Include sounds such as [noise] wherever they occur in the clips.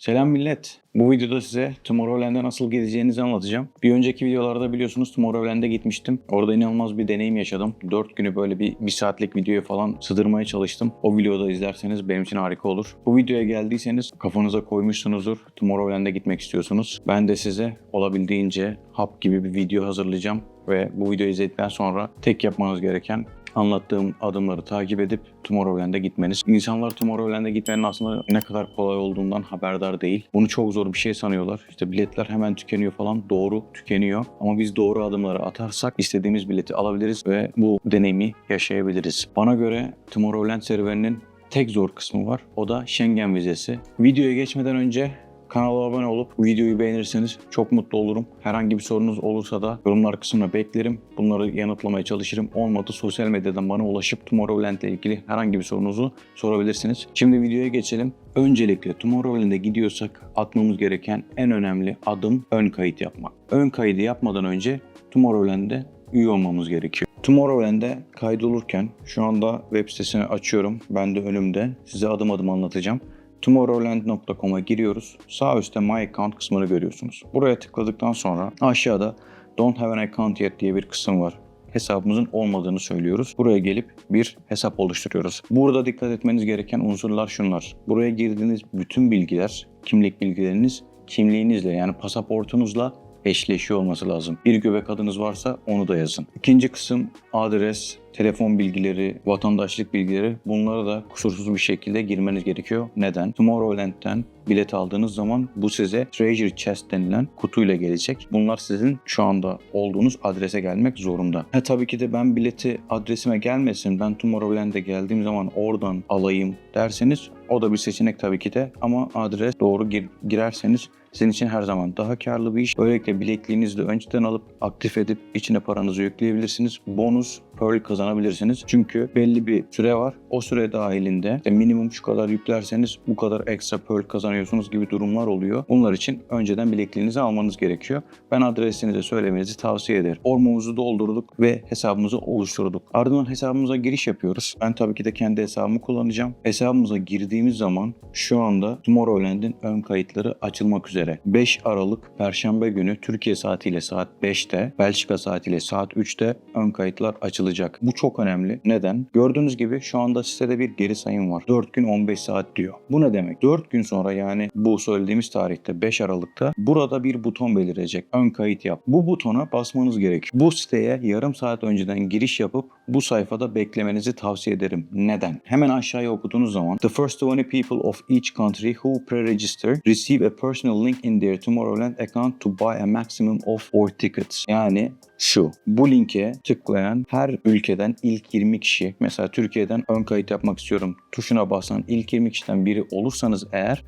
Selam millet. Bu videoda size Tomorrowland'e nasıl gideceğinizi anlatacağım. Bir önceki videolarda biliyorsunuz Tomorrowland'e gitmiştim. Orada inanılmaz bir deneyim yaşadım. 4 günü böyle bir, bir saatlik videoya falan sığdırmaya çalıştım. O videoda izlerseniz benim için harika olur. Bu videoya geldiyseniz kafanıza koymuşsunuzdur. Tomorrowland'e gitmek istiyorsunuz. Ben de size olabildiğince hap gibi bir video hazırlayacağım. Ve bu videoyu izledikten sonra tek yapmanız gereken anlattığım adımları takip edip Tomorrowland'e gitmeniz. İnsanlar Tomorrowland'e gitmenin aslında ne kadar kolay olduğundan haberdar değil. Bunu çok zor bir şey sanıyorlar. İşte biletler hemen tükeniyor falan. Doğru tükeniyor. Ama biz doğru adımları atarsak istediğimiz bileti alabiliriz ve bu deneyimi yaşayabiliriz. Bana göre Tomorrowland serüveninin tek zor kısmı var. O da Schengen vizesi. Videoya geçmeden önce Kanala abone olup videoyu beğenirseniz çok mutlu olurum. Herhangi bir sorunuz olursa da yorumlar kısmına beklerim. Bunları yanıtlamaya çalışırım. Olmadı sosyal medyadan bana ulaşıp Tomorrowland ile ilgili herhangi bir sorunuzu sorabilirsiniz. Şimdi videoya geçelim. Öncelikle Tomorrowland'e gidiyorsak atmamız gereken en önemli adım ön kayıt yapmak. Ön kaydı yapmadan önce Tomorrowland'e üye olmamız gerekiyor. Tomorrowland'e kaydolurken şu anda web sitesini açıyorum. Ben de önümde. Size adım adım anlatacağım. Tomorrowland.com'a giriyoruz. Sağ üstte My Account kısmını görüyorsunuz. Buraya tıkladıktan sonra aşağıda Don't have an account yet diye bir kısım var. Hesabımızın olmadığını söylüyoruz. Buraya gelip bir hesap oluşturuyoruz. Burada dikkat etmeniz gereken unsurlar şunlar. Buraya girdiğiniz bütün bilgiler, kimlik bilgileriniz kimliğinizle yani pasaportunuzla eşleşiyor olması lazım. Bir göbek adınız varsa onu da yazın. İkinci kısım adres, telefon bilgileri, vatandaşlık bilgileri bunları da kusursuz bir şekilde girmeniz gerekiyor. Neden? Tomorrowland'den bilet aldığınız zaman bu size Treasure Chest denilen kutuyla gelecek. Bunlar sizin şu anda olduğunuz adrese gelmek zorunda. Ha tabii ki de ben bileti adresime gelmesin, ben Tomorrowland'e geldiğim zaman oradan alayım derseniz o da bir seçenek tabii ki de ama adres doğru gir- girerseniz sizin için her zaman daha karlı bir iş. Böylelikle bilekliğinizi de önceden alıp aktif edip içine paranızı yükleyebilirsiniz. Bonus Pearl kazanabilirsiniz. Çünkü belli bir süre var. O süre dahilinde işte minimum şu kadar yüklerseniz bu kadar ekstra Pearl kazanıyorsunuz gibi durumlar oluyor. Bunlar için önceden bilekliğinizi almanız gerekiyor. Ben adresini de söylemenizi tavsiye ederim. Formumuzu doldurduk ve hesabımızı oluşturduk. Ardından hesabımıza giriş yapıyoruz. Ben tabii ki de kendi hesabımı kullanacağım. Hesabımıza girdiğimiz zaman şu anda Tomorrowland'in ön kayıtları açılmak üzere. 5 Aralık Perşembe günü Türkiye saatiyle saat 5'te, Belçika saatiyle saat 3'te ön kayıtlar açılacak. Bu çok önemli. Neden? Gördüğünüz gibi şu anda sitede bir geri sayım var. 4 gün 15 saat diyor. Bu ne demek? 4 gün sonra yani bu söylediğimiz tarihte 5 Aralık'ta burada bir buton belirecek. Ön kayıt yap. Bu butona basmanız gerekiyor. Bu siteye yarım saat önceden giriş yapıp bu sayfada beklemenizi tavsiye ederim. Neden? Hemen aşağıya okuduğunuz zaman The first 20 people of each country who pre-register receive a personal link in their Tomorrowland account to buy a maximum of 4 tickets. Yani şu. Bu linke tıklayan her ülkeden ilk 20 kişi mesela Türkiye'den ön kayıt yapmak istiyorum tuşuna basan ilk 20 kişiden biri olursanız eğer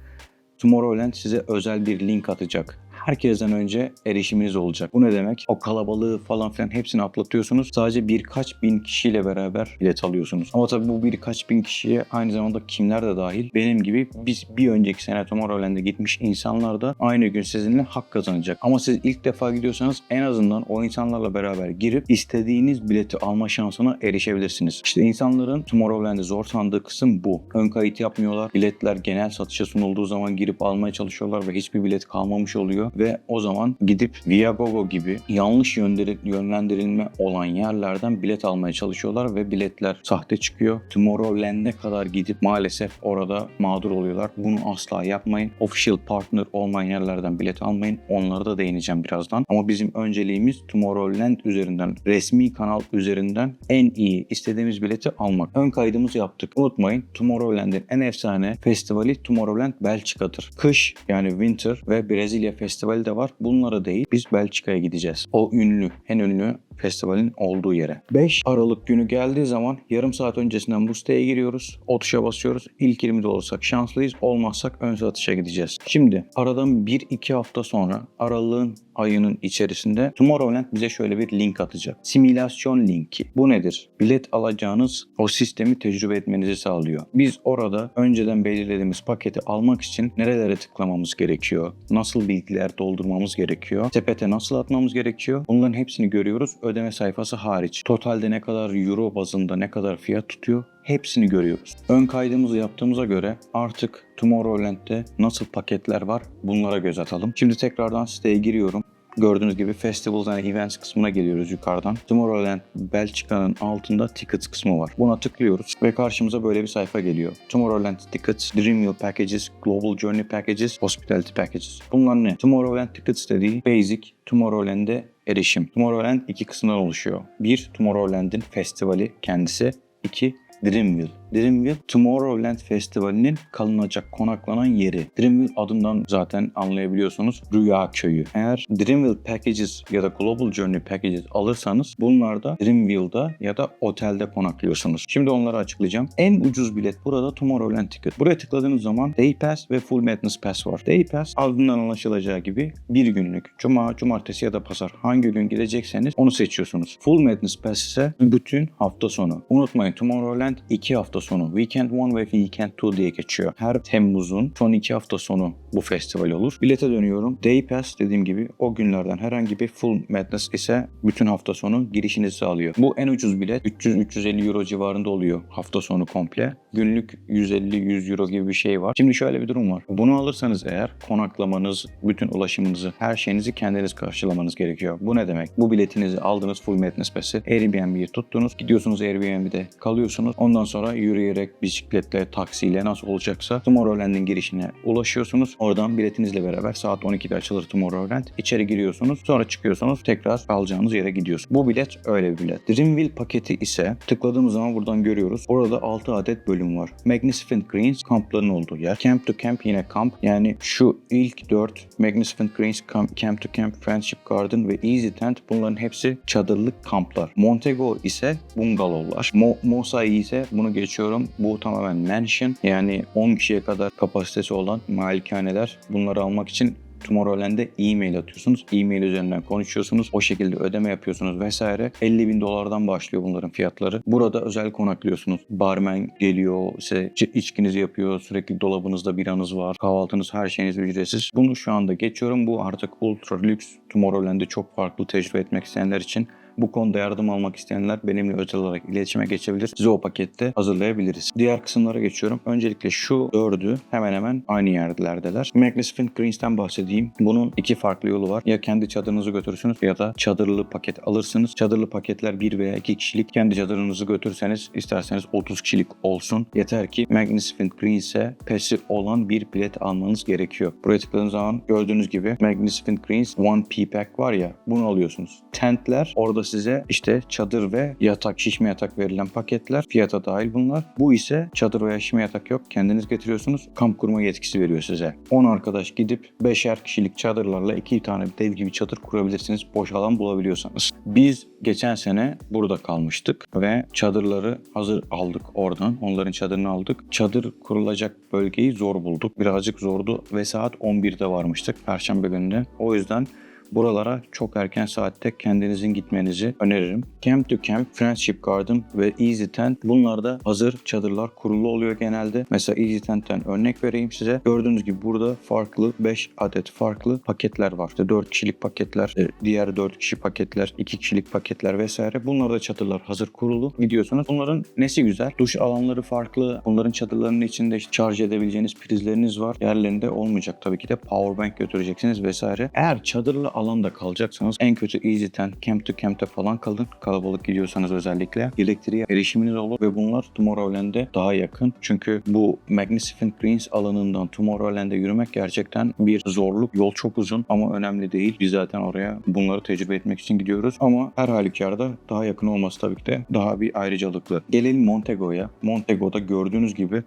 Tomorrowland size özel bir link atacak. Herkesten önce erişiminiz olacak. Bu ne demek? O kalabalığı falan filan hepsini atlatıyorsunuz. Sadece birkaç bin kişiyle beraber bilet alıyorsunuz. Ama tabii bu birkaç bin kişiye aynı zamanda kimler de dahil. Benim gibi biz bir önceki sene Tomorrowland'e gitmiş insanlar da aynı gün sizinle hak kazanacak. Ama siz ilk defa gidiyorsanız en azından o insanlarla beraber girip istediğiniz bileti alma şansına erişebilirsiniz. İşte insanların Tomorrowland'e zor sandığı kısım bu. Ön kayıt yapmıyorlar. Biletler genel satışa sunulduğu zaman girip almaya çalışıyorlar ve hiçbir bilet kalmamış oluyor ve o zaman gidip Viagogo gibi yanlış yönlendirilme olan yerlerden bilet almaya çalışıyorlar ve biletler sahte çıkıyor. Tomorrowland'e kadar gidip maalesef orada mağdur oluyorlar. Bunu asla yapmayın. Official partner olmayan yerlerden bilet almayın. Onlara da değineceğim birazdan. Ama bizim önceliğimiz Tomorrowland üzerinden, resmi kanal üzerinden en iyi istediğimiz bileti almak. Ön kaydımızı yaptık. Unutmayın Tomorrowland'in en efsane festivali Tomorrowland Belçika'dır. Kış yani winter ve Brezilya festivali de var. Bunlara değil biz Belçika'ya gideceğiz. O ünlü, en ünlü festivalin olduğu yere. 5 Aralık günü geldiği zaman yarım saat öncesinden bu siteye giriyoruz. O tuşa basıyoruz. İlk 20'de olursak şanslıyız. Olmazsak ön satışa gideceğiz. Şimdi aradan 1-2 hafta sonra aralığın ayının içerisinde Tomorrowland bize şöyle bir link atacak. Simülasyon linki. Bu nedir? Bilet alacağınız o sistemi tecrübe etmenizi sağlıyor. Biz orada önceden belirlediğimiz paketi almak için nerelere tıklamamız gerekiyor? Nasıl bilgiler doldurmamız gerekiyor. Sepete nasıl atmamız gerekiyor? Bunların hepsini görüyoruz. Ödeme sayfası hariç. Totalde ne kadar euro bazında ne kadar fiyat tutuyor? Hepsini görüyoruz. Ön kaydımızı yaptığımıza göre artık Tomorrowland'de nasıl paketler var bunlara göz atalım. Şimdi tekrardan siteye giriyorum. Gördüğünüz gibi Festivals and Events kısmına geliyoruz yukarıdan. Tomorrowland Belçika'nın altında Tickets kısmı var. Buna tıklıyoruz ve karşımıza böyle bir sayfa geliyor. Tomorrowland Tickets, Dreamville Packages, Global Journey Packages, Hospitality Packages. Bunlar ne? Tomorrowland Tickets dediği basic Tomorrowland'e erişim. Tomorrowland iki kısımdan oluşuyor. Bir, Tomorrowland'in festivali kendisi. İki, Dreamville. Dreamville, Tomorrowland Festivali'nin kalınacak, konaklanan yeri. Dreamville adından zaten anlayabiliyorsunuz. Rüya köyü. Eğer Dreamville Packages ya da Global Journey Packages alırsanız bunlarda Dreamville'da ya da otelde konaklıyorsunuz. Şimdi onları açıklayacağım. En ucuz bilet burada Tomorrowland Ticket. Buraya tıkladığınız zaman Day Pass ve Full Madness Pass var. Day Pass adından anlaşılacağı gibi bir günlük. Cuma, cumartesi ya da pazar hangi gün gidecekseniz onu seçiyorsunuz. Full Madness Pass ise bütün hafta sonu. Unutmayın Tomorrowland 2 hafta sonu. Weekend 1 ve Weekend 2 diye geçiyor. Her Temmuz'un son 2 hafta sonu bu festival olur. Bilete dönüyorum. Day Pass dediğim gibi o günlerden herhangi bir Full Madness ise bütün hafta sonu girişinizi sağlıyor. Bu en ucuz bilet 300-350 euro civarında oluyor hafta sonu komple. Günlük 150-100 euro gibi bir şey var. Şimdi şöyle bir durum var. Bunu alırsanız eğer konaklamanız, bütün ulaşımınızı, her şeyinizi kendiniz karşılamanız gerekiyor. Bu ne demek? Bu biletinizi aldınız Full Madness Pass'i. Airbnb'yi tuttunuz. Gidiyorsunuz Airbnb'de kalıyorsunuz. Ondan sonra yürüyerek, bisikletle, taksiyle nasıl olacaksa Tomorrowland'in girişine ulaşıyorsunuz. Oradan biletinizle beraber saat 12'de açılır Tomorrowland. İçeri giriyorsunuz. Sonra çıkıyorsunuz. Tekrar alacağınız yere gidiyorsunuz. Bu bilet öyle bir bilet. Dreamville paketi ise tıkladığımız zaman buradan görüyoruz. Orada 6 adet bölüm var. Magnificent Greens kampların olduğu yer. Camp to Camp yine kamp. Yani şu ilk 4 Magnificent Greens Camp, Camp to Camp, Friendship Garden ve Easy Tent bunların hepsi çadırlık kamplar. Montego ise bungalovlar. Mo Mosai ise bunu geçiyorum. Bu tamamen mansion. Yani 10 kişiye kadar kapasitesi olan malikaneler. Bunları almak için Tomorrowland'e e-mail atıyorsunuz. E-mail üzerinden konuşuyorsunuz. O şekilde ödeme yapıyorsunuz vesaire. 50 bin dolardan başlıyor bunların fiyatları. Burada özel konaklıyorsunuz. Barmen geliyor, size içkinizi yapıyor. Sürekli dolabınızda biranız var. Kahvaltınız, her şeyiniz ücretsiz. Bunu şu anda geçiyorum. Bu artık ultra lüks. Tomorrowland'de çok farklı tecrübe etmek isteyenler için bu konuda yardım almak isteyenler benimle özel olarak iletişime geçebilir. Size o pakette hazırlayabiliriz. Diğer kısımlara geçiyorum. Öncelikle şu dördü hemen hemen aynı yerlerdeler. Magnificent Greens'ten bahsedeyim. Bunun iki farklı yolu var. Ya kendi çadırınızı götürürsünüz ya da çadırlı paket alırsınız. Çadırlı paketler bir veya iki kişilik. Kendi çadırınızı götürseniz isterseniz 30 kişilik olsun. Yeter ki Magnificent Greens'e pesi olan bir bilet almanız gerekiyor. Buraya tıkladığınız zaman gördüğünüz gibi Magnificent Greens One P Pack var ya bunu alıyorsunuz. Tentler orada size işte çadır ve yatak, şişme yatak verilen paketler fiyata dahil bunlar. Bu ise çadır veya şişme yatak yok. Kendiniz getiriyorsunuz. Kamp kurma yetkisi veriyor size. 10 arkadaş gidip 5'er kişilik çadırlarla 2 tane dev gibi çadır kurabilirsiniz. Boş alan bulabiliyorsanız. Biz geçen sene burada kalmıştık ve çadırları hazır aldık oradan. Onların çadırını aldık. Çadır kurulacak bölgeyi zor bulduk. Birazcık zordu ve saat 11'de varmıştık Perşembe gününe. O yüzden Buralara çok erken saatte kendinizin gitmenizi öneririm. Camp to Camp, Friendship Garden ve Easy Tent bunlarda hazır çadırlar kurulu oluyor genelde. Mesela Easy Tent'ten örnek vereyim size. Gördüğünüz gibi burada farklı 5 adet farklı paketler var. İşte 4 kişilik paketler, e, diğer 4 kişi paketler, 2 kişilik paketler vesaire. Bunlarda çadırlar hazır kurulu. Gidiyorsunuz. Bunların nesi güzel? Duş alanları farklı. Bunların çadırlarının içinde işte şarj edebileceğiniz prizleriniz var. Yerlerinde olmayacak tabii ki de powerbank götüreceksiniz vesaire. Eğer çadırlı alanda kalacaksanız en kötü Easy Tent, Camp to Camp'te falan kalın. Kalabalık gidiyorsanız özellikle. Elektriğe erişiminiz olur ve bunlar Tomorrowland'e daha yakın. Çünkü bu Magnificent Greens alanından Tomorrowland'e yürümek gerçekten bir zorluk. Yol çok uzun ama önemli değil. Biz zaten oraya bunları tecrübe etmek için gidiyoruz. Ama her halükarda daha yakın olması tabii ki de daha bir ayrıcalıklı. Gelelim Montego'ya. Montego'da gördüğünüz gibi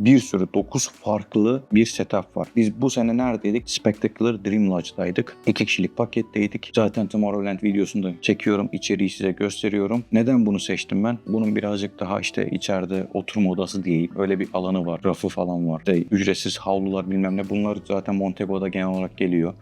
bir sürü 9 farklı bir setup var. Biz bu sene neredeydik? Spectacular Dream Lodge'daydık. 2 kişilik paketteydik. Zaten Tomorrowland videosunda çekiyorum. içeriği size gösteriyorum. Neden bunu seçtim ben? Bunun birazcık daha işte içeride oturma odası değil. Öyle bir alanı var. Rafı falan var. İşte ücretsiz havlular bilmem ne. Bunlar zaten Montego'da genel olarak geliyor.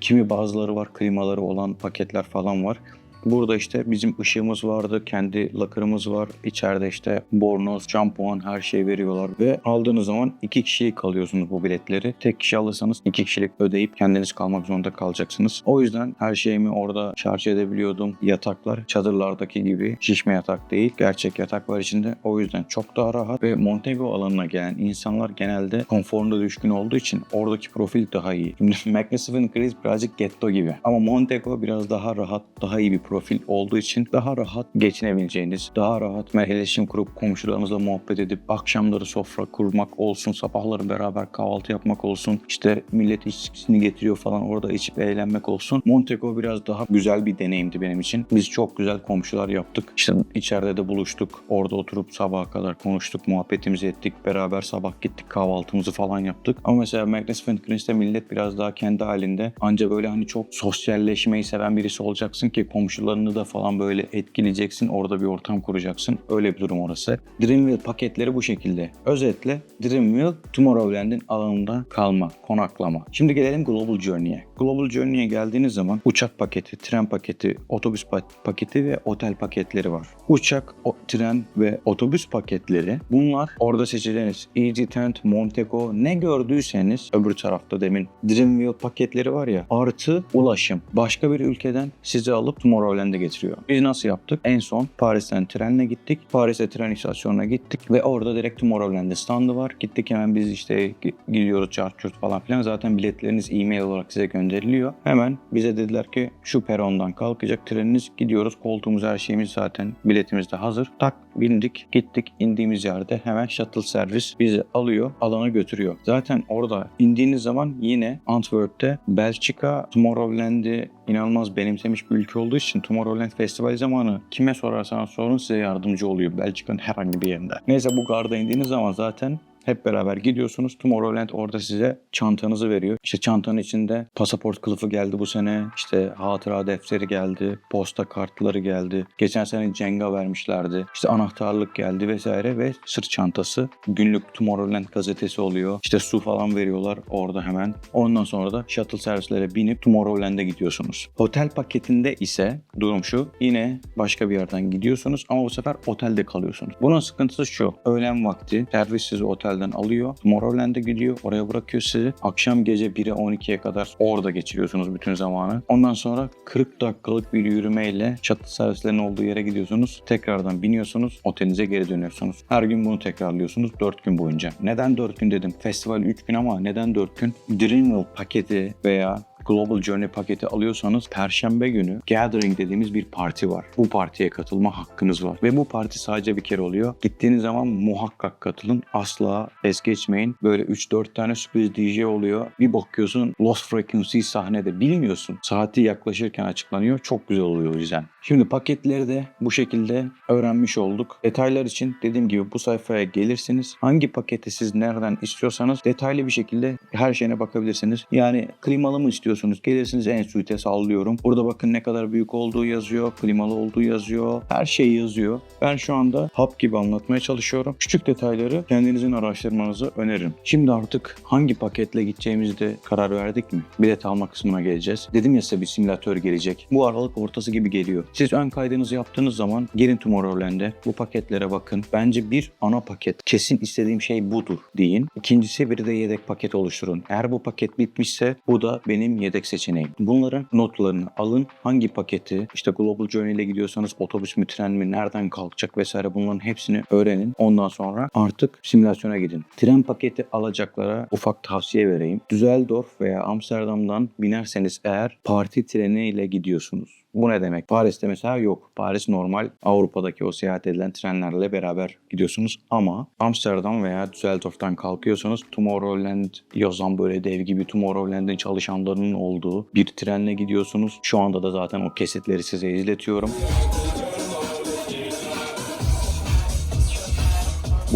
Kimi bazıları var. Klimaları olan paketler falan var. Burada işte bizim ışığımız vardı, kendi lakırımız var. İçeride işte bornoz, şampuan her şey veriyorlar ve aldığınız zaman iki kişiye kalıyorsunuz bu biletleri. Tek kişi alırsanız iki kişilik ödeyip kendiniz kalmak zorunda kalacaksınız. O yüzden her şeyimi orada şarj edebiliyordum. Yataklar çadırlardaki gibi şişme yatak değil. Gerçek yatak var içinde. O yüzden çok daha rahat ve Montego alanına gelen insanlar genelde konforuna düşkün olduğu için oradaki profil daha iyi. Şimdi [laughs] Magnificent Chris birazcık ghetto gibi. Ama Montego biraz daha rahat, daha iyi bir profil olduğu için daha rahat geçinebileceğiniz, daha rahat iletişim kurup komşularınızla muhabbet edip akşamları sofra kurmak olsun, sabahları beraber kahvaltı yapmak olsun, işte millet içkisini getiriyor falan orada içip eğlenmek olsun. Montego biraz daha güzel bir deneyimdi benim için. Biz çok güzel komşular yaptık. İşte içeride de buluştuk. Orada oturup sabaha kadar konuştuk, muhabbetimizi ettik. Beraber sabah gittik kahvaltımızı falan yaptık. Ama mesela Magnificent Greens'te millet biraz daha kendi halinde. Anca böyle hani çok sosyalleşmeyi seven birisi olacaksın ki komşularını da falan böyle etkileyeceksin. Orada bir ortam kuracaksın. Öyle bir durum orası. Dreamville paketleri bu şekilde. Özetle Dreamville Tomorrowland'in alanında kalma, konaklama. Şimdi gelelim Global Journey'e. Global Journey'e geldiğiniz zaman uçak paketi, tren paketi, otobüs pa- paketi ve otel paketleri var. Uçak, o- tren ve otobüs paketleri bunlar orada seçeceğiniz Easy Tent, Montego ne gördüyseniz öbür tarafta demin Dreamville paketleri var ya artı ulaşım. Başka bir ülkeden sizi alıp Tomorrowland'e getiriyor. Biz nasıl yaptık? En son Paris'ten trenle gittik. Paris'e tren istasyonuna gittik ve orada direkt Tomorrowland'e standı var. Gittik hemen biz işte gi- gidiyoruz çarçurt falan filan. Zaten biletleriniz e-mail olarak size gönderiliyor. Hemen bize dediler ki şu perondan kalkacak treniniz gidiyoruz. Koltuğumuz her şeyimiz zaten biletimiz de hazır. Tak bindik gittik indiğimiz yerde hemen shuttle servis bizi alıyor alana götürüyor. Zaten orada indiğiniz zaman yine Antwerp'te Belçika Tomorrowland'i inanılmaz benimsemiş bir ülke olduğu için Tomorrowland Festivali zamanı kime sorarsanız sorun size yardımcı oluyor Belçika'nın herhangi bir yerinde. Neyse bu garda indiğiniz zaman zaten hep beraber gidiyorsunuz. Tomorrowland orada size çantanızı veriyor. İşte çantanın içinde pasaport kılıfı geldi bu sene. İşte hatıra defteri geldi. Posta kartları geldi. Geçen sene Cenga vermişlerdi. İşte anahtarlık geldi vesaire ve sırt çantası. Günlük Tomorrowland gazetesi oluyor. İşte su falan veriyorlar orada hemen. Ondan sonra da shuttle servislere binip Tomorrowland'e gidiyorsunuz. Otel paketinde ise durum şu. Yine başka bir yerden gidiyorsunuz ama bu sefer otelde kalıyorsunuz. Bunun sıkıntısı şu. Öğlen vakti servis sizi otelden alıyor. Tomorrowland'e gidiyor. Oraya bırakıyor sizi. Akşam gece 1'e 12'ye kadar orada geçiriyorsunuz bütün zamanı. Ondan sonra 40 dakikalık bir yürümeyle çatı servislerinin olduğu yere gidiyorsunuz. Tekrardan biniyorsunuz. Otelinize geri dönüyorsunuz. Her gün bunu tekrarlıyorsunuz 4 gün boyunca. Neden 4 gün dedim? Festival 3 gün ama neden 4 gün? Dreamville paketi veya Global Journey paketi alıyorsanız Perşembe günü Gathering dediğimiz bir parti var. Bu partiye katılma hakkınız var. Ve bu parti sadece bir kere oluyor. Gittiğiniz zaman muhakkak katılın. Asla es geçmeyin. Böyle 3-4 tane sürpriz DJ oluyor. Bir bakıyorsun Lost Frequency sahnede bilmiyorsun. Saati yaklaşırken açıklanıyor. Çok güzel oluyor o yüzden. Şimdi paketleri de bu şekilde öğrenmiş olduk. Detaylar için dediğim gibi bu sayfaya gelirsiniz. Hangi paketi siz nereden istiyorsanız detaylı bir şekilde her şeyine bakabilirsiniz. Yani klimalı mı istiyorsunuz? Gelirsiniz en suite sallıyorum. Burada bakın ne kadar büyük olduğu yazıyor. Klimalı olduğu yazıyor. Her şey yazıyor. Ben şu anda hap gibi anlatmaya çalışıyorum. Küçük detayları kendinizin araştırmanızı öneririm. Şimdi artık hangi paketle gideceğimizi de karar verdik mi? Bilet alma kısmına geleceğiz. Dedim ya size bir simülatör gelecek. Bu aralık ortası gibi geliyor. Siz ön kaydınızı yaptığınız zaman gelin Tomorrowland'e bu paketlere bakın. Bence bir ana paket. Kesin istediğim şey budur deyin. İkincisi bir de yedek paket oluşturun. Eğer bu paket bitmişse bu da benim yedek seçeneğim. Bunların notlarını alın. Hangi paketi işte Global Journey ile gidiyorsanız otobüs mü tren mi nereden kalkacak vesaire bunların hepsini öğrenin. Ondan sonra artık simülasyona gidin. Tren paketi alacaklara ufak tavsiye vereyim. Düsseldorf veya Amsterdam'dan binerseniz eğer parti treniyle gidiyorsunuz. Bu ne demek? Paris'te mesela yok. Paris normal Avrupa'daki o seyahat edilen trenlerle beraber gidiyorsunuz ama Amsterdam veya Düsseldorf'tan kalkıyorsanız Tomorrowland yazan böyle dev gibi Tomorrowland'in çalışanlarının olduğu bir trenle gidiyorsunuz. Şu anda da zaten o kesitleri size izletiyorum.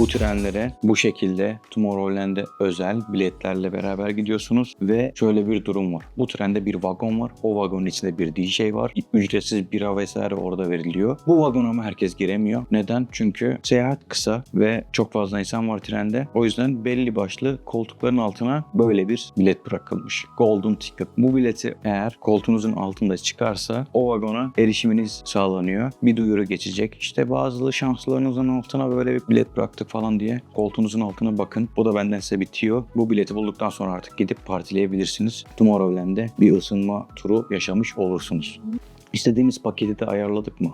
Bu trenlere bu şekilde Tomorrowland'e özel biletlerle beraber gidiyorsunuz ve şöyle bir durum var. Bu trende bir vagon var. O vagonun içinde bir DJ var. Ücretsiz bira vesaire orada veriliyor. Bu vagona ama herkes giremiyor. Neden? Çünkü seyahat kısa ve çok fazla insan var trende. O yüzden belli başlı koltukların altına böyle bir bilet bırakılmış. Golden Ticket. Bu bileti eğer koltuğunuzun altında çıkarsa o vagona erişiminiz sağlanıyor. Bir duyuru geçecek. İşte bazı şanslarınızın altına böyle bir bilet bıraktık falan diye koltuğunuzun altına bakın. Bu da benden size bitiyor. Bu bileti bulduktan sonra artık gidip partileyebilirsiniz. Tomorrowland'de bir ısınma turu yaşamış olursunuz. İstediğimiz paketi de ayarladık mı?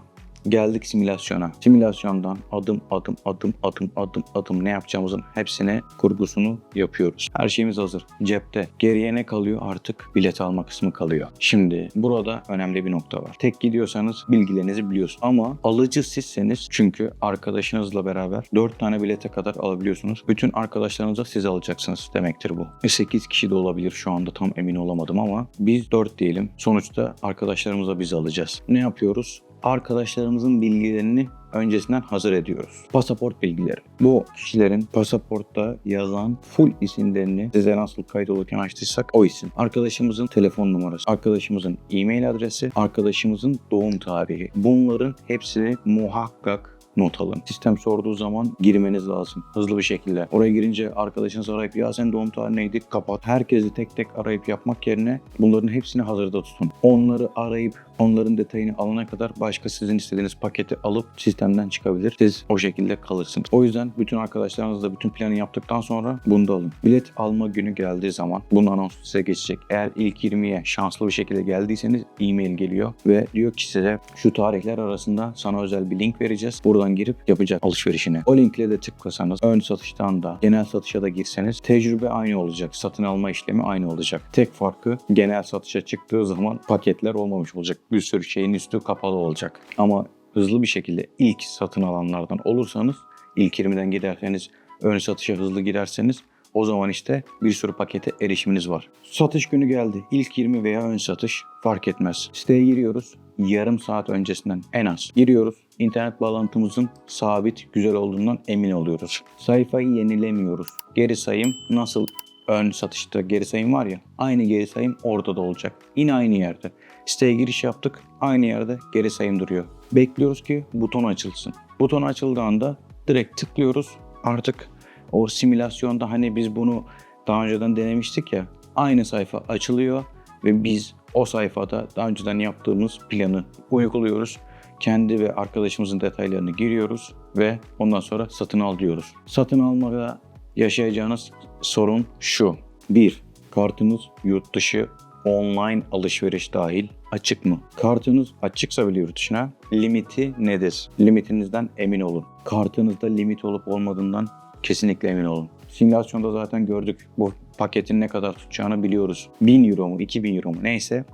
Geldik simülasyona. Simülasyondan adım adım adım adım adım adım ne yapacağımızın hepsine kurgusunu yapıyoruz. Her şeyimiz hazır. Cepte. Geriye ne kalıyor? Artık bilet alma kısmı kalıyor. Şimdi burada önemli bir nokta var. Tek gidiyorsanız bilgilerinizi biliyorsunuz. Ama alıcı sizseniz çünkü arkadaşınızla beraber 4 tane bilete kadar alabiliyorsunuz. Bütün arkadaşlarınıza siz alacaksınız demektir bu. 8 kişi de olabilir şu anda tam emin olamadım ama biz 4 diyelim. Sonuçta arkadaşlarımıza biz alacağız. Ne yapıyoruz? Arkadaşlarımızın bilgilerini öncesinden hazır ediyoruz. Pasaport bilgileri. Bu kişilerin pasaportta yazan full isimlerini size nasıl kayıt olurken açtıysak o isim. Arkadaşımızın telefon numarası, arkadaşımızın e-mail adresi, arkadaşımızın doğum tarihi. Bunların hepsini muhakkak not alın. Sistem sorduğu zaman girmeniz lazım hızlı bir şekilde. Oraya girince arkadaşınız arayıp ya sen doğum tarihi neydi kapat. Herkesi tek tek arayıp yapmak yerine bunların hepsini hazırda tutun. Onları arayıp onların detayını alana kadar başka sizin istediğiniz paketi alıp sistemden çıkabilir. Siz o şekilde kalırsınız. O yüzden bütün arkadaşlarınızla bütün planı yaptıktan sonra bunu da alın. Bilet alma günü geldiği zaman bunun anonsu size geçecek. Eğer ilk 20'ye şanslı bir şekilde geldiyseniz e-mail geliyor ve diyor ki size şu tarihler arasında sana özel bir link vereceğiz. Buradan girip yapacak alışverişini. O linkle de tıklasanız ön satıştan da genel satışa da girseniz tecrübe aynı olacak. Satın alma işlemi aynı olacak. Tek farkı genel satışa çıktığı zaman paketler olmamış olacak. Bir sürü şeyin üstü kapalı olacak. Ama hızlı bir şekilde ilk satın alanlardan olursanız ilk 20'den giderseniz ön satışa hızlı girerseniz o zaman işte bir sürü pakete erişiminiz var. Satış günü geldi. İlk 20 veya ön satış fark etmez. Siteye giriyoruz. Yarım saat öncesinden en az giriyoruz. İnternet bağlantımızın sabit, güzel olduğundan emin oluyoruz. Sayfayı yenilemiyoruz. Geri sayım nasıl ön satışta geri sayım var ya aynı geri sayım orada da olacak. Yine aynı yerde. Siteye giriş yaptık. Aynı yerde geri sayım duruyor. Bekliyoruz ki buton açılsın. Buton açıldığında direkt tıklıyoruz. Artık o simülasyonda hani biz bunu daha önceden denemiştik ya. Aynı sayfa açılıyor ve biz o sayfada daha önceden yaptığımız planı uyguluyoruz. Kendi ve arkadaşımızın detaylarını giriyoruz ve ondan sonra satın al diyoruz. Satın almada yaşayacağınız sorun şu. 1. Kartınız yurt dışı online alışveriş dahil açık mı? Kartınız açıksa bile yurt dışına limiti nedir? Limitinizden emin olun. Kartınızda limit olup olmadığından kesinlikle emin olun. Simülasyonda zaten gördük. Bu paketin ne kadar tutacağını biliyoruz. 1000 euro mu 2000 euro mu neyse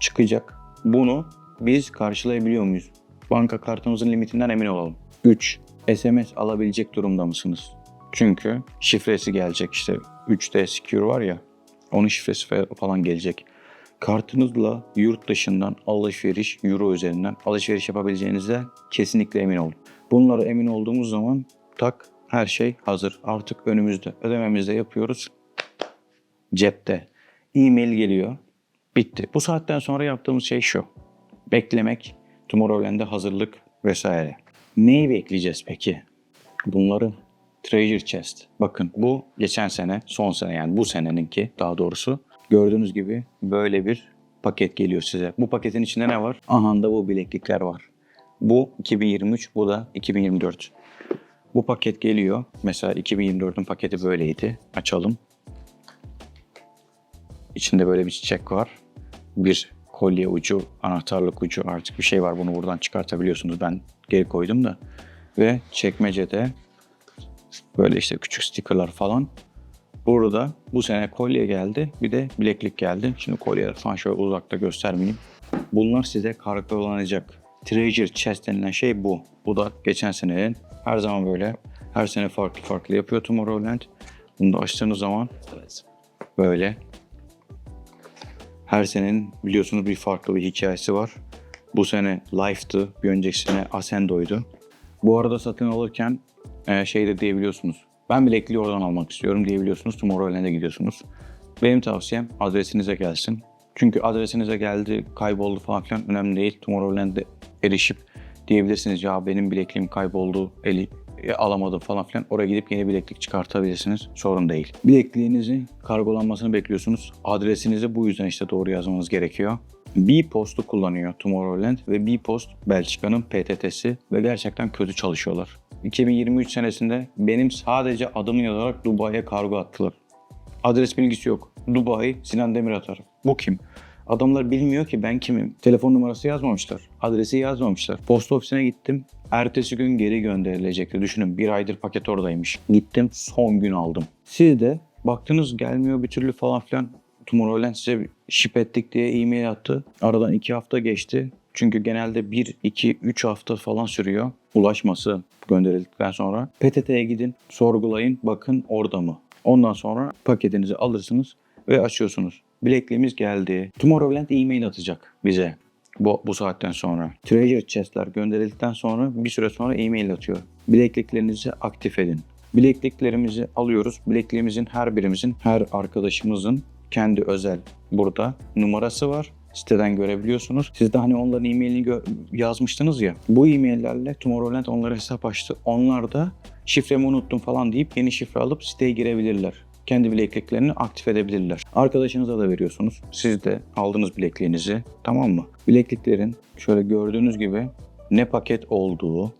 çıkacak. Bunu biz karşılayabiliyor muyuz? Banka kartımızın limitinden emin olalım. 3. SMS alabilecek durumda mısınız? Çünkü şifresi gelecek işte 3D Secure var ya onun şifresi fa- falan gelecek. Kartınızla yurt dışından alışveriş, euro üzerinden alışveriş yapabileceğinize kesinlikle emin olun. Bunlara emin olduğumuz zaman tak her şey hazır. Artık önümüzde. Ödememizi de yapıyoruz. Cepte. E-mail geliyor. Bitti. Bu saatten sonra yaptığımız şey şu. Beklemek, Tomorrowland'e hazırlık vesaire. Neyi bekleyeceğiz peki? Bunları Treasure Chest. Bakın bu geçen sene, son sene yani bu seneninki daha doğrusu. Gördüğünüz gibi böyle bir paket geliyor size. Bu paketin içinde ne var? Aha da bu bileklikler var. Bu 2023, bu da 2024. Bu paket geliyor. Mesela 2024'ün paketi böyleydi. Açalım. İçinde böyle bir çiçek var. Bir kolye ucu, anahtarlık ucu artık bir şey var. Bunu buradan çıkartabiliyorsunuz. Ben geri koydum da. Ve çekmecede böyle işte küçük stickerlar falan. Burada bu sene kolye geldi. Bir de bileklik geldi. Şimdi kolyeler falan şöyle uzakta göstermeyeyim. Bunlar size kargolanacak. Treasure chest denilen şey bu. Bu da geçen senenin her zaman böyle. Her sene farklı farklı yapıyor Tomorrowland. Bunu da açtığınız zaman böyle. Her senenin biliyorsunuz bir farklı bir hikayesi var. Bu sene Life'tı, bir önceki sene Ascendo'ydu. Bu arada satın alırken e, şeyde diyebiliyorsunuz. Ben bilekliği oradan almak istiyorum diyebiliyorsunuz. Tomorrowland'e gidiyorsunuz. Benim tavsiyem adresinize gelsin. Çünkü adresinize geldi, kayboldu falan filan önemli değil. Tomorrowland'e erişip diyebilirsiniz ya benim bilekliğim kayboldu, eli e, alamadım falan filan. Oraya gidip yeni bileklik çıkartabilirsiniz. Sorun değil. Bilekliğinizi kargolanmasını bekliyorsunuz. Adresinizi bu yüzden işte doğru yazmanız gerekiyor. B-Post'u kullanıyor Tomorrowland ve B-Post Belçika'nın PTT'si ve gerçekten kötü çalışıyorlar. 2023 senesinde benim sadece adımı yazarak Dubai'ye kargo attılar. Adres bilgisi yok. Dubai, Sinan Demir atar. Bu kim? Adamlar bilmiyor ki ben kimim. Telefon numarası yazmamışlar. Adresi yazmamışlar. Posta ofisine gittim. Ertesi gün geri gönderilecekti. Düşünün bir aydır paket oradaymış. Gittim son gün aldım. Siz de baktınız gelmiyor bir türlü falan filan. Tomorrowland size ship ettik diye e-mail attı. Aradan iki hafta geçti. Çünkü genelde 1, 2, 3 hafta falan sürüyor ulaşması gönderildikten sonra. PTT'ye gidin, sorgulayın, bakın orada mı? Ondan sonra paketinizi alırsınız ve açıyorsunuz. Bilekliğimiz geldi. Tomorrowland e-mail atacak bize bu, bu saatten sonra. Treasure chest'ler gönderildikten sonra bir süre sonra e-mail atıyor. Bilekliklerinizi aktif edin. Bilekliklerimizi alıyoruz. Bilekliğimizin her birimizin, her arkadaşımızın kendi özel burada numarası var. Siteden görebiliyorsunuz. Siz de hani onların e-mailini yazmıştınız ya. Bu e-maillerle Tomorrowland onlara hesap açtı. Onlar da şifremi unuttum falan deyip yeni şifre alıp siteye girebilirler. Kendi bilekliklerini aktif edebilirler. Arkadaşınıza da veriyorsunuz. Siz de aldınız bilekliğinizi. Tamam mı? Bilekliklerin şöyle gördüğünüz gibi ne paket olduğu,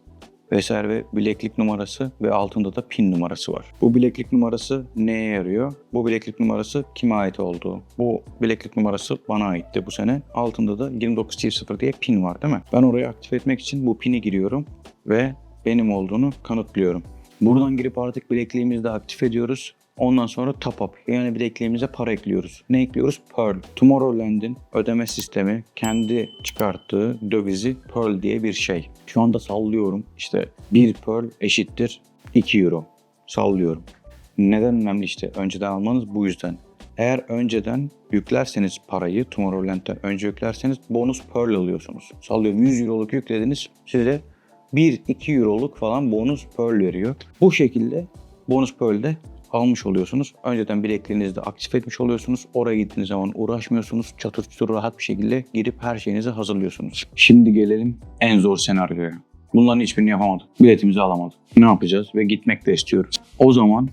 vesaire ve bileklik numarası ve altında da pin numarası var. Bu bileklik numarası neye yarıyor? Bu bileklik numarası kime ait olduğu. Bu bileklik numarası bana aitti bu sene. Altında da 2900 diye pin var değil mi? Ben orayı aktif etmek için bu pini giriyorum ve benim olduğunu kanıtlıyorum. Buradan girip artık bilekliğimizi de aktif ediyoruz. Ondan sonra top up yani bilekliğimize para ekliyoruz. Ne ekliyoruz? Pearl. Tomorrowland'in ödeme sistemi kendi çıkarttığı dövizi Pearl diye bir şey. Şu anda sallıyorum. İşte 1 Pearl eşittir 2 Euro. Sallıyorum. Neden önemli işte önceden almanız bu yüzden. Eğer önceden yüklerseniz parayı Tomorrowland'den önce yüklerseniz bonus Pearl alıyorsunuz. Sallıyorum 100 Euro'luk yüklediniz size 1-2 Euro'luk falan bonus Pearl veriyor. Bu şekilde bonus Pearl'de almış oluyorsunuz. Önceden bilekliğinizi de aktif etmiş oluyorsunuz. Oraya gittiğiniz zaman uğraşmıyorsunuz. Çatır çutur rahat bir şekilde girip her şeyinizi hazırlıyorsunuz. Şimdi gelelim en zor senaryoya. Bunların hiçbirini yapamadık. Biletimizi alamadık. Ne yapacağız? Ve gitmek de istiyoruz. O zaman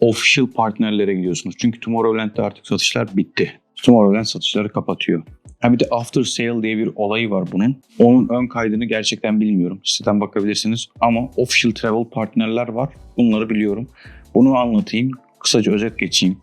official partnerlere gidiyorsunuz. Çünkü Tomorrowland'de artık satışlar bitti. Tomorrowland satışları kapatıyor. Ha bir de after sale diye bir olayı var bunun. Onun ön kaydını gerçekten bilmiyorum. Siteden bakabilirsiniz. Ama official travel partnerler var. Bunları biliyorum. Bunu anlatayım. Kısaca özet geçeyim.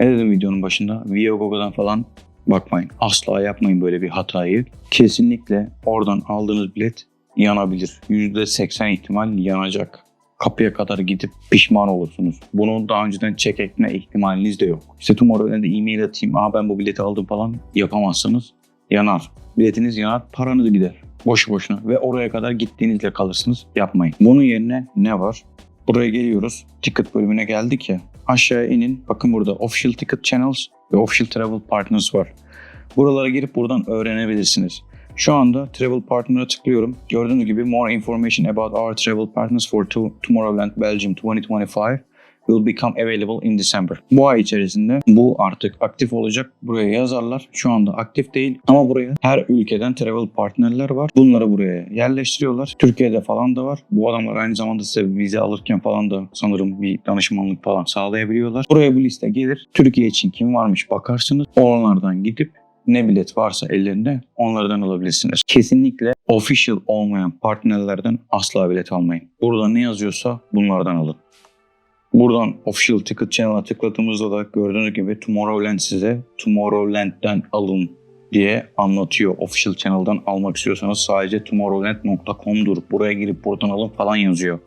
Ne dedim videonun başında? Viagogo'dan falan bakmayın. Asla yapmayın böyle bir hatayı. Kesinlikle oradan aldığınız bilet yanabilir. %80 ihtimal yanacak. Kapıya kadar gidip pişman olursunuz. Bunu daha önceden check etme ihtimaliniz de yok. İşte Tomorrowland'e e-mail atayım. Aa ben bu bileti aldım falan yapamazsınız. Yanar. Biletiniz yanar, paranız gider. Boşu boşuna. Ve oraya kadar gittiğinizle kalırsınız. Yapmayın. Bunun yerine ne var? Buraya geliyoruz. Ticket bölümüne geldik ya. Aşağıya inin. Bakın burada Official Ticket Channels ve Official Travel Partners var. Buralara girip buradan öğrenebilirsiniz. Şu anda Travel Partner'a tıklıyorum. Gördüğünüz gibi More information about our travel partners for to- Tomorrowland Belgium 2025 will become available in December. Bu ay içerisinde bu artık aktif olacak. Buraya yazarlar. Şu anda aktif değil ama buraya her ülkeden travel partnerler var. Bunları buraya yerleştiriyorlar. Türkiye'de falan da var. Bu adamlar aynı zamanda size vize alırken falan da sanırım bir danışmanlık falan sağlayabiliyorlar. Buraya bu liste gelir. Türkiye için kim varmış bakarsınız. Onlardan gidip ne bilet varsa ellerinde onlardan alabilirsiniz. Kesinlikle official olmayan partnerlerden asla bilet almayın. Burada ne yazıyorsa bunlardan alın. Buradan Official Ticket Channel'a tıkladığımızda da gördüğünüz gibi Tomorrowland size Tomorrowland'den alın diye anlatıyor. Official Channel'dan almak istiyorsanız sadece tomorrowland.com'dur. Buraya girip buradan alın falan yazıyor.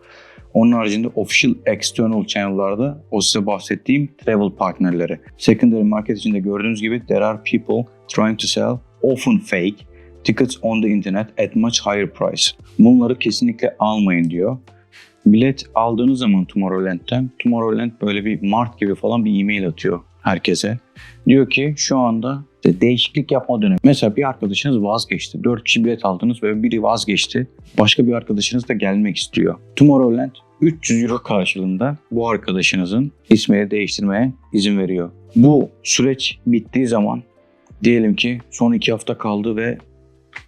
Onun haricinde official external channel'larda o size bahsettiğim travel partnerleri. Secondary market içinde gördüğünüz gibi there are people trying to sell often fake tickets on the internet at much higher price. Bunları kesinlikle almayın diyor. Bilet aldığınız zaman Tomorrowland'den Tomorrowland böyle bir Mart gibi falan bir e-mail atıyor herkese. Diyor ki şu anda işte değişiklik yapma dönemi. Mesela bir arkadaşınız vazgeçti. 4 kişi bilet aldınız ve biri vazgeçti. Başka bir arkadaşınız da gelmek istiyor. Tomorrowland 300 euro karşılığında bu arkadaşınızın ismini değiştirmeye izin veriyor. Bu süreç bittiği zaman diyelim ki son iki hafta kaldı ve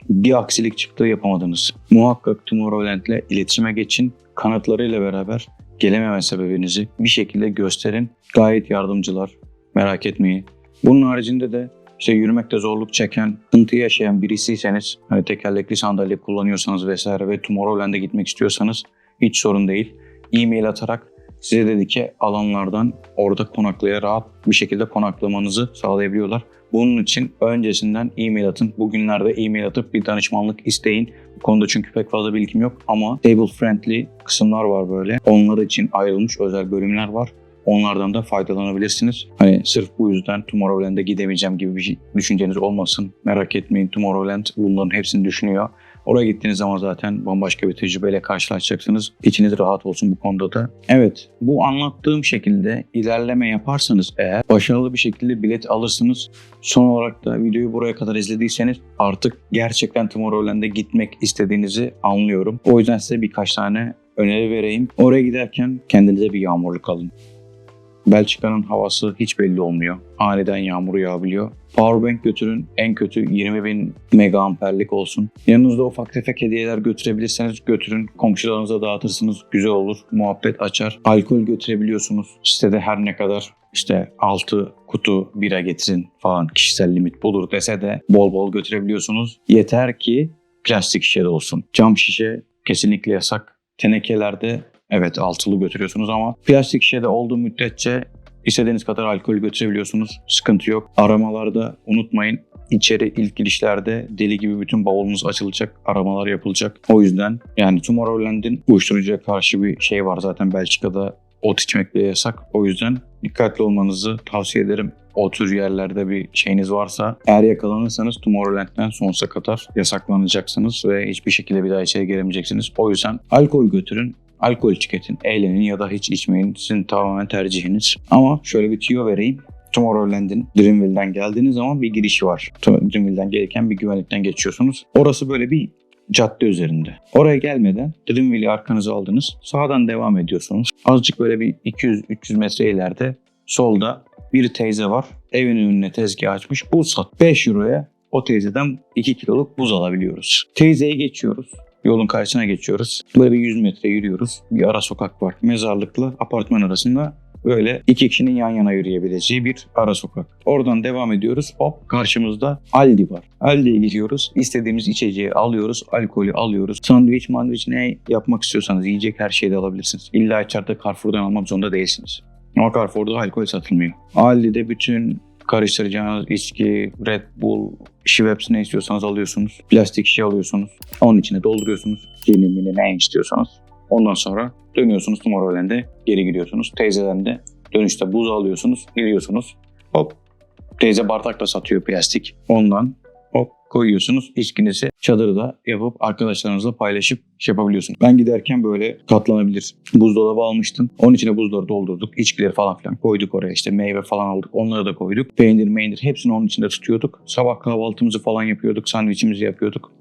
bir aksilik çıktı yapamadınız. Muhakkak Tomorrowland ile iletişime geçin. Kanıtlarıyla beraber gelememe sebebinizi bir şekilde gösterin. Gayet yardımcılar. Merak etmeyin. Bunun haricinde de işte yürümekte zorluk çeken, sıkıntı yaşayan birisiyseniz, hani tekerlekli sandalye kullanıyorsanız vesaire ve Tomorrowland'e gitmek istiyorsanız hiç sorun değil. E-mail atarak size dediki alanlardan orada konaklaya rahat bir şekilde konaklamanızı sağlayabiliyorlar. Bunun için öncesinden e-mail atın. Bugünlerde e-mail atıp bir danışmanlık isteyin. Bu konuda çünkü pek fazla bilgim yok ama table friendly kısımlar var böyle. Onlar için ayrılmış özel bölümler var. Onlardan da faydalanabilirsiniz. Hani sırf bu yüzden Tomorrowland'e gidemeyeceğim gibi bir şey, düşünceniz olmasın. Merak etmeyin Tomorrowland bunların hepsini düşünüyor. Oraya gittiğiniz zaman zaten bambaşka bir tecrübeyle karşılaşacaksınız. İçiniz rahat olsun bu konuda da. Evet, bu anlattığım şekilde ilerleme yaparsanız eğer başarılı bir şekilde bilet alırsınız. Son olarak da videoyu buraya kadar izlediyseniz artık gerçekten Tomorrowland'e gitmek istediğinizi anlıyorum. O yüzden size birkaç tane öneri vereyim. Oraya giderken kendinize bir yağmurluk alın. Belçika'nın havası hiç belli olmuyor. Aniden yağmur yağabiliyor. Powerbank götürün. En kötü 20 bin mega amperlik olsun. Yanınızda ufak tefek hediyeler götürebilirseniz götürün. Komşularınıza dağıtırsınız. Güzel olur. Muhabbet açar. Alkol götürebiliyorsunuz. Sitede her ne kadar işte 6 kutu bira getirin falan kişisel limit bulur dese de bol bol götürebiliyorsunuz. Yeter ki plastik şişede olsun. Cam şişe kesinlikle yasak. Tenekelerde evet altılı götürüyorsunuz ama plastik şişede olduğu müddetçe istediğiniz kadar alkol götürebiliyorsunuz. Sıkıntı yok. Aramalarda unutmayın. İçeri ilk girişlerde deli gibi bütün bavulunuz açılacak, aramalar yapılacak. O yüzden yani Tomorrowland'in uyuşturucuya karşı bir şey var zaten Belçika'da ot içmek de yasak. O yüzden dikkatli olmanızı tavsiye ederim. O tür yerlerde bir şeyiniz varsa eğer yakalanırsanız Tomorrowland'den sonsuza kadar yasaklanacaksınız ve hiçbir şekilde bir daha içeri giremeyeceksiniz. O yüzden alkol götürün. Alkol tüketin, eğlenin ya da hiç içmeyin. Sizin tamamen tercihiniz. Ama şöyle bir tüyo vereyim. Tomorrowland'in Dreamville'den geldiğiniz zaman bir girişi var. Dreamville'den gelirken bir güvenlikten geçiyorsunuz. Orası böyle bir cadde üzerinde. Oraya gelmeden Dreamville'i arkanıza aldınız. Sağdan devam ediyorsunuz. Azıcık böyle bir 200-300 metre ileride solda bir teyze var. Evin önüne tezgah açmış. Buz sat. 5 euroya o teyzeden 2 kiloluk buz alabiliyoruz. Teyzeye geçiyoruz. Yolun karşısına geçiyoruz. Böyle bir 100 metre yürüyoruz. Bir ara sokak var. Mezarlıkla apartman arasında böyle iki kişinin yan yana yürüyebileceği bir ara sokak. Oradan devam ediyoruz. Hop karşımızda Aldi var. Aldi'ye giriyoruz. İstediğimiz içeceği alıyoruz. Alkolü alıyoruz. Sandviç, mandviç ne yapmak istiyorsanız yiyecek her şeyi de alabilirsiniz. İlla içeride Carrefour'dan almak zorunda değilsiniz. Ama Carrefour'da alkol satılmıyor. Aldi'de bütün karıştıracağınız içki, Red Bull, Schweppes ne istiyorsanız alıyorsunuz. Plastik şişe alıyorsunuz. Onun içine dolduruyorsunuz. Cini mini ne istiyorsanız. Ondan sonra dönüyorsunuz Tomorrowland'e geri gidiyorsunuz. Teyzeden de dönüşte buz alıyorsunuz, geliyorsunuz. Hop teyze bardakla satıyor plastik. Ondan koyuyorsunuz. İçkinizi çadırda yapıp arkadaşlarınızla paylaşıp şey yapabiliyorsunuz. Ben giderken böyle katlanabilir buzdolabı almıştım. Onun içine buzları doldurduk. İçkileri falan filan koyduk oraya. İşte meyve falan aldık. Onları da koyduk. Peynir meynir hepsini onun içinde tutuyorduk. Sabah kahvaltımızı falan yapıyorduk. Sandviçimizi yapıyorduk.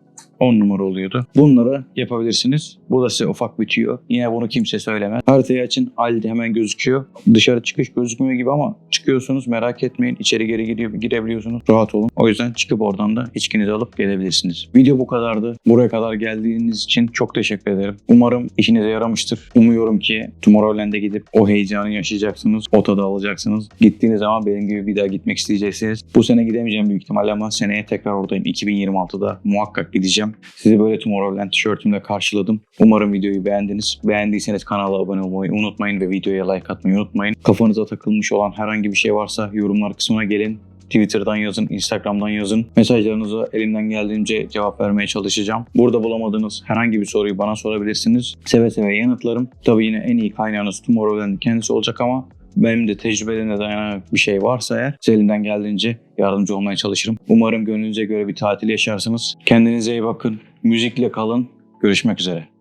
10 numara oluyordu. Bunları yapabilirsiniz. Bu da size ufak bir tüyo. Yine bunu kimse söylemez. Haritayı açın. Aldi hemen gözüküyor. Dışarı çıkış gözükmüyor gibi ama çıkıyorsunuz merak etmeyin. İçeri geri gire- girebiliyorsunuz. Rahat olun. O yüzden çıkıp oradan da içkinizi alıp gelebilirsiniz. Video bu kadardı. Buraya kadar geldiğiniz için çok teşekkür ederim. Umarım işinize yaramıştır. Umuyorum ki Tomorrowland'e gidip o heyecanı yaşayacaksınız. O alacaksınız. Gittiğiniz zaman benim gibi bir daha gitmek isteyeceksiniz. Bu sene gidemeyeceğim büyük ihtimalle ama seneye tekrar oradayım. 2026'da muhakkak gideceğim. Sizi böyle Tomorrowland tişörtümle karşıladım. Umarım videoyu beğendiniz. Beğendiyseniz kanala abone olmayı unutmayın ve videoya like atmayı unutmayın. Kafanıza takılmış olan herhangi bir şey varsa yorumlar kısmına gelin. Twitter'dan yazın, Instagram'dan yazın. Mesajlarınıza elimden geldiğince cevap vermeye çalışacağım. Burada bulamadığınız herhangi bir soruyu bana sorabilirsiniz. Seve seve yanıtlarım. Tabii yine en iyi kaynağınız Tomorrowland'in kendisi olacak ama benim de tecrübelerine dayanan bir şey varsa eğer elimden geldiğince yardımcı olmaya çalışırım. Umarım gönlünüze göre bir tatil yaşarsınız. Kendinize iyi bakın. Müzikle kalın. Görüşmek üzere.